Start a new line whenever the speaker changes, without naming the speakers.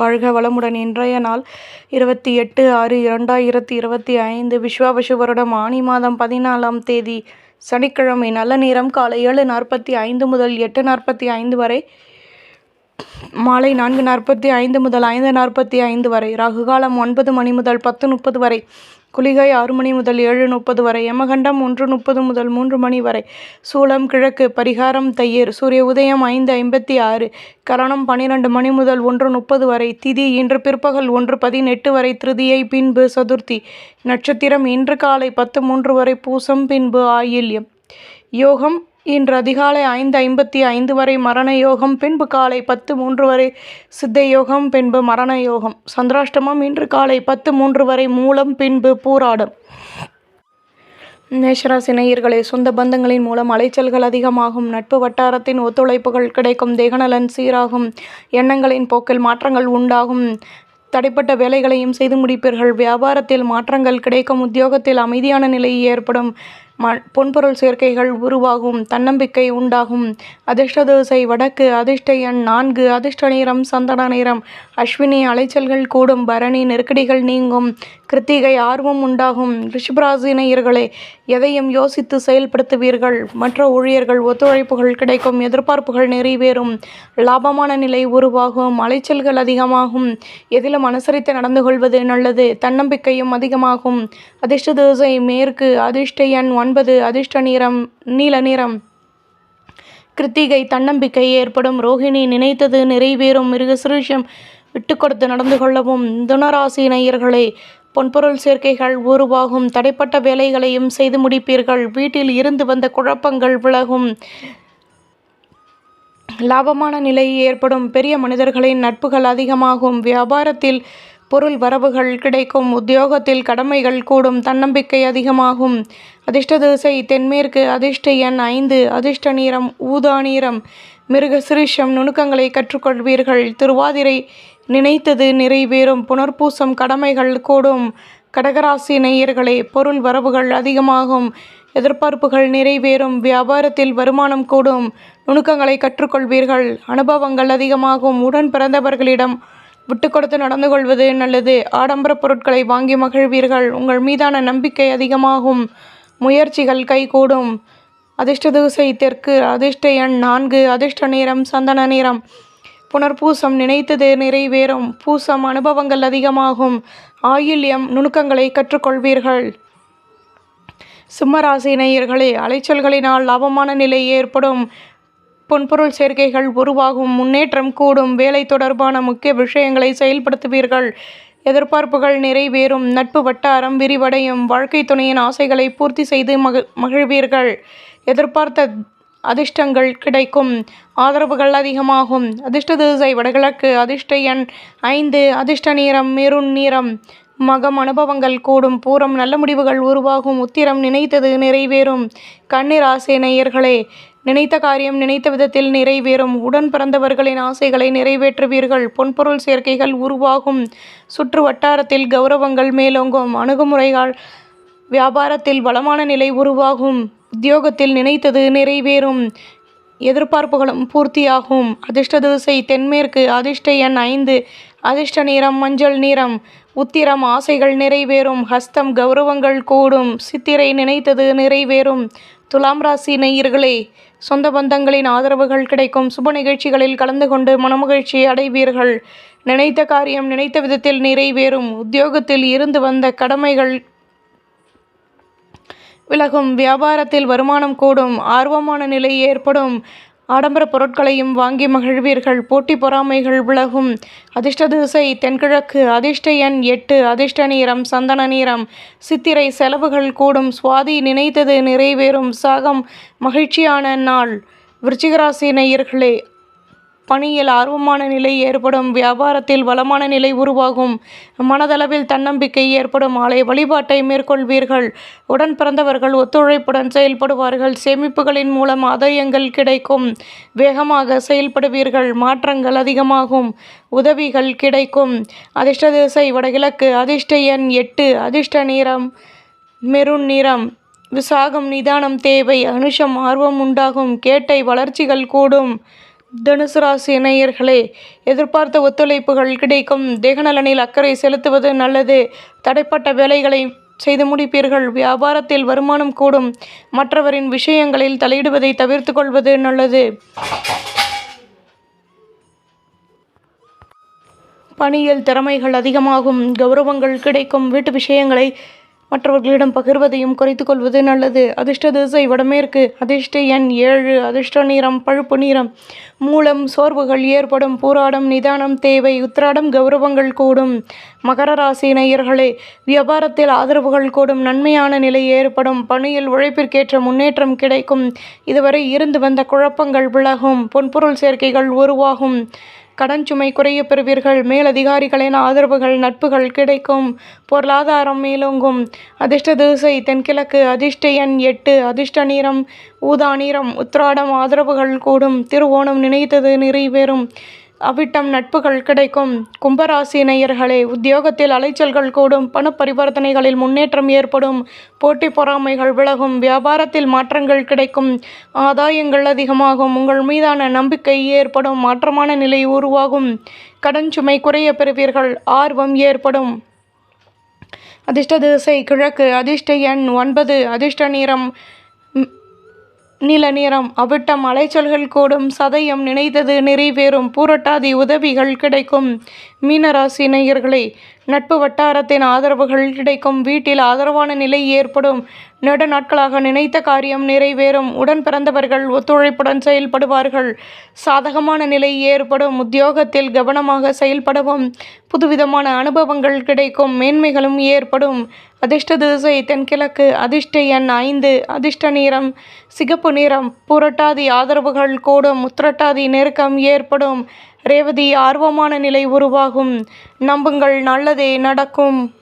வாழ்க வளமுடன். இன்றைய நாள் இருபத்தி எட்டு ஆறு இரண்டாயிரத்தி இருபத்தி ஐந்து விஸ்வாபசு வருடம். ஆனி மாதம் பதினாலாம் தேதி சனிக்கிழமை நல்ல நேரம் காலை ஏழு நாற்பத்தி ஐந்து முதல் எட்டு நாற்பத்தி ஐந்து வரை மாலை நான்கு நாற்பத்தி ஐந்து முதல் ஐந்து நாற்பத்தி ஐந்து வரை ராகுகாலம் ஒன்பது மணி முதல் பத்து முப்பது வரை குளிகை ஆறு மணி முதல் ஏழு முப்பது வரை யமகண்டம் ஒன்று முப்பது முதல் மூன்று மணி வரை சூலம் கிழக்கு பரிகாரம் தையர் சூரிய உதயம் ஐந்து ஐம்பத்தி ஆறு கரணம் பன்னிரண்டு மணி முதல் ஒன்று முப்பது வரை திதி இன்று பிற்பகல் ஒன்று பதினெட்டு வரை திருதியை பின்பு சதுர்த்தி நட்சத்திரம் இன்று காலை பத்து மூன்று வரை பூசம் பின்பு ஆயில்யம். யோகம் இன்று அதிகாலை ஐந்து ஐம்பத்தி ஐந்து வரை மரண யோகம் பின்பு காலை பத்து மூன்று வரை சித்த யோகம் பின்பு மரண யோகம். சந்திராஷ்டமம் இன்று காலை பத்து மூன்று வரை மூலம் பின்பு பூராடம். மேஷராசி நேயர்களே சொந்த பந்தங்களின் மூலம் அலைச்சல்கள் அதிகமாகும். நட்பு வட்டாரத்தின் ஒத்துழைப்புகள் கிடைக்கும். தேகநலன் சீராகும். எண்ணங்களின் போக்கில் மாற்றங்கள் உண்டாகும். தடைப்பட்ட வேலைகளையும் செய்து முடிப்பீர்கள். வியாபாரத்தில் மாற்றங்கள் கிடைக்கும். உத்தியோகத்தில் அமைதியான நிலை ஏற்படும். ம பொன்பொருள் சேர்க்கைகள் உருவாகும் தன்னம்பிக்கை உண்டாகும். அதிர்ஷ்ட தோசை வடக்கு அதிர்ஷ்ட எண் நான்கு அதிர்ஷ்ட நேரம் சந்தன நேரம் அஸ்வினி அலைச்சல்கள் கூடும் பரணி நெருக்கடிகள் நீங்கும் கிருத்திகை ஆர்வம் உண்டாகும். ரிஷபராசினியர்களே எதையும் யோசித்து செயல்படுத்துவீர்கள். மற்ற ஊழியர்கள் ஒத்துழைப்புகள் கிடைக்கும் எதிர்பார்ப்புகள் நிறைவேறும். லாபமான நிலை உருவாகும் அலைச்சல்கள் அதிகமாகும். எதிலும் அனுசரித்து நடந்து கொள்வது நல்லது தன்னம்பிக்கையும் அதிகமாகும். அதிர்ஷ்ட திசை மேற்கு அதிர்ஷ்ட எண் ஒன்பது அதிர்ஷ்ட நிறம் நீல நிறம். கிருத்திகை தன்னம்பிக்கை ஏற்படும் ரோஹிணி நினைத்தது நிறைவேறும் மிருகசுருஷம் விட்டு கொடுத்து நடந்து கொள்ளவும் துணராசி நேயர்களே பொன்பொருள் சேர்க்கைகள் உருவாகும். தடைப்பட்ட வேலைகளையும் செய்து முடிப்பீர்கள். வீட்டில் இருந்து வந்த குழப்பங்கள் விலகும். லாபமான நிலை ஏற்படும். பெரிய மனிதர்களின் நட்புகள் அதிகமாகும். வியாபாரத்தில் பொருள் வரவுகள் கிடைக்கும் உத்தியோகத்தில் கடமைகள் கூடும் தன்னம்பிக்கை அதிகமாகும். அதிர்ஷ்ட திசை தென்மேற்கு அதிர்ஷ்ட எண் ஐந்து அதிர்ஷ்ட நீரம் ஊதா நீரம் மிருக சிரிஷம் நுணுக்கங்களை கற்றுக்கொள்வீர்கள். திருவாதிரை நினைத்தது நிறைவேறும் புனர்பூசம் கடமைகள் கூடும். கடகராசி நேயர்களே பொருள் வரவுகள் அதிகமாகும் எதிர்பார்ப்புகள் நிறைவேறும் வியாபாரத்தில் வருமானம் கூடும் நுணுக்கங்களை கற்றுக்கொள்வீர்கள் அனுபவங்கள் அதிகமாகும் உடன் பிறந்தவர்களிடம் விட்டு கொடுத்து நடந்து கொள்வது நல்லது. ஆடம்பர பொருட்களை வாங்கி மகிழ்வீர்கள். உங்கள் மீதான நம்பிக்கை அதிகமாகும். முயற்சிகள் கைகூடும். அதிர்ஷ்ட திசை தெற்கு அதிர்ஷ்ட எண் நான்கு அதிர்ஷ்ட நேரம் சந்தன நேரம் புனர்பூசம் நினைத்தது நிறைவேறும். பூசம் அனுபவங்கள் அதிகமாகும். ஆயில்யம் நுணுக்கங்களை கற்றுக்கொள்வீர்கள். சிம்மராசி நேயர்களே அலைச்சல்களினால் லாபமான நிலை ஏற்படும். பொன்பொருள் சேர்க்கைகள் உருவாகும் முன்னேற்றம் கூடும் வேலை தொடர்பான முக்கிய விஷயங்களை செயல்படுத்துவீர்கள். எதிர்பார்ப்புகள் நிறைவேறும் நட்பு வட்டாரம் விரிவடையும் வாழ்க்கை துணையின் ஆசைகளை பூர்த்தி செய்து மக மகிழ்வீர்கள். எதிர்பார்த்த அதிர்ஷ்டங்கள் கிடைக்கும் ஆதரவுகள் அதிகமாகும். அதிர்ஷ்ட திசை வடகிழக்கு அதிர்ஷ்ட எண் ஐந்து அதிர்ஷ்ட நீரம் மெருண் நீரம் மகம் அனுபவங்கள் கூடும் பூரம் நல்ல முடிவுகள் உருவாகும் உத்திரம் நினைத்தது நிறைவேறும். கண்ணீர் ஆசை நேயர்களே நினைத்த காரியம் நினைத்த விதத்தில் நிறைவேறும். உடன் பிறந்தவர்களின் ஆசைகளை நிறைவேற்றுவீர்கள். பொன்பொருள் சேர்க்கைகள் உருவாகும். சுற்று வட்டாரத்தில் கௌரவங்கள் மேலோங்கும். அணுகுமுறைகள் வியாபாரத்தில் வளமான நிலை உருவாகும். உத்தியோகத்தில் நினைத்தது நிறைவேறும். எதிர்பார்ப்புகளும் பூர்த்தியாகும். அதிர்ஷ்ட திசை தென்மேற்கு அதிர்ஷ்ட எண் ஐந்து அதிர்ஷ்ட நிறம் மஞ்சள் நிறம் உத்திரம் ஆசைகள் நிறைவேறும். ஹஸ்தம் கௌரவங்கள் கூடும். சித்திரை நினைத்தது நிறைவேறும். துலாம் ராசி நேயர்களே சொந்த பந்தங்களின் ஆதரவுகள் கிடைக்கும். சுப நிகழ்ச்சிகளில் கலந்து கொண்டு மனமகிழ்ச்சியை அடைவீர்கள். நினைத்த காரியம் நினைத்த விதத்தில் நிறைவேறும். உத்தியோகத்தில் இருந்து வந்த கடமைகள் விலகும். வியாபாரத்தில் வருமானம் கூடும். ஆர்வமான நிலை ஏற்படும். ஆடம்பர பொருட்களையும் வாங்கி மகிழ்வீர்கள். போட்டி பொறாமைகள் விலகும். அதிர்ஷ்ட திசை தென்கிழக்கு. அதிர்ஷ்ட எண் எட்டு. அதிர்ஷ்ட நீரம் சந்தன நீரம் சித்திரை செலவுகள் கூடும். சுவாதி நினைத்தது நிறைவேறும். சாகம் மகிழ்ச்சியான நாள். விருச்சிகராசி நேயர்களே பணியில் ஆர்வமான நிலை ஏற்படும். வியாபாரத்தில் வளமான நிலை உருவாகும். மனதளவில் தன்னம்பிக்கை ஏற்படும். ஆலை வழிபாட்டை மேற்கொள்வீர்கள். உடன் பிறந்தவர்கள் ஒத்துழைப்புடன் செயல்படுவார்கள். சேமிப்புகளின் மூலம் ஆதாயங்கள் கிடைக்கும். வேகமாக செயல்படுவீர்கள். மாற்றங்கள் அதிகமாகும். உதவிகள் கிடைக்கும். அதிர்ஷ்ட திசை வடகிழக்கு. அதிர்ஷ்ட எண் எட்டு. அதிர்ஷ்ட நிறம் மெருண் நிறம். விசாகம் நிதானம் தேவை அனுஷம் ஆர்வம் உண்டாகும். கேட்டை வளர்ச்சிகள் கூடும். தனுசு ராசி நேயர்களே எதிர்பார்த்த ஒத்துழைப்புகள் கிடைக்கும். தேகநலனில் அக்கறை செலுத்துவது நல்லது. தடைப்பட்ட வேலைகளை செய்து முடிப்பீர்கள். வியாபாரத்தில் வருமானம் கூடும். மற்றவரின் விஷயங்களில் தலையிடுவதை தவிர்த்து கொள்வது நல்லது. பணியில் திறமைகள் அதிகமாகும். கௌரவங்கள் கிடைக்கும். வீட்டு விஷயங்களை மற்றவர்களிடம் பகிர்வதையும் குறைத்துக் கொள்வது நல்லது. அதிர்ஷ்ட திசை வடமேற்கு அதிர்ஷ்ட எண் ஏழு அதிர்ஷ்ட நிறம் பழுப்பு நிறம். மூலம் சோர்வுகள் ஏற்படும் பூராடம் நிதானம் தேவை உத்திராடம் கௌரவங்கள் கூடும். மகர ராசி நேயர்களே வியாபாரத்தில் ஆதரவுகள் கூடும் நன்மையான நிலை ஏற்படும் பணியில் உழைப்பிற்கேற்ற முன்னேற்றம் கிடைக்கும். இதுவரை இருந்து வந்த குழப்பங்கள் விலகும் பொன்பொருள் சேர்க்கைகள் உருவாகும். கடன் சுமை குறைய பெறுவீர்கள். மேலதிகாரிகளின் ஆதரவுகள் நட்புகள் கிடைக்கும். பொருளாதாரம் மேலோங்கும். அதிர்ஷ்ட திசை தென்கிழக்கு. அதிர்ஷ்ட எண் எட்டு. அதிர்ஷ்ட நிறம் ஊதா நிறம். உத்ராடம் ஆதரவுகள் கூடும். திருவோணம் நினைத்தது நிறைவேறும். அவிட்டம் நட்புகள் கிடைக்கும். கும்பராசி நேயர்களே உத்தியோகத்தில் அலைச்சல்கள் கூடும். பண பரிவர்த்தனைகளில் முன்னேற்றம் ஏற்படும். போட்டி பொறாமைகள் விலகும். வியாபாரத்தில் மாற்றங்கள் கிடைக்கும். ஆதாயங்கள் அதிகமாகும். உங்கள் மீதான நம்பிக்கை ஏற்படும். மாற்றமான நிலை உருவாகும். கடன் சுமை குறைய பெறுவீர்கள். ஆர்வம் ஏற்படும். அதிர்ஷ்ட திசை கிழக்கு. அதிர்ஷ்ட எண் ஒன்பது. அதிர்ஷ்ட நிறம் நீல நிறம் அவிட்டம் அலைச்சல்கள் கூடும் சதயம் நினைத்தது நிறைவேறும் பூரட்டாதி உதவிகள் கிடைக்கும். மீனராசி நேயர்களே நட்பு வட்டாரத்தின் ஆதரவுகள் கிடைக்கும். வீட்டில் ஆதரவான நிலை ஏற்படும். நெடு நாட்களாக நினைத்த காரியம் நிறைவேறும். உடன் பிறந்தவர்கள் ஒத்துழைப்புடன் செயல்படுவார்கள். சாதகமான நிலை ஏற்படும். உத்தியோகத்தில் கவனமாக செயல்படவும். புதுவிதமான அனுபவங்கள் கிடைக்கும். மேன்மைகளும் ஏற்படும். அதிர்ஷ்ட திசை தென்கிழக்கு. அதிர்ஷ்ட எண் ஐந்து. அதிர்ஷ்ட நிறம் சிகப்பு நிறம். புரட்டாதி ஆதரவுகள் கூடும். உத்திரட்டாதி நெருக்கம் ஏற்படும். ரேவதி ஆர்வமான நிலை உருவாகும். நம்புங்கள் நல்லதே நடக்கும்.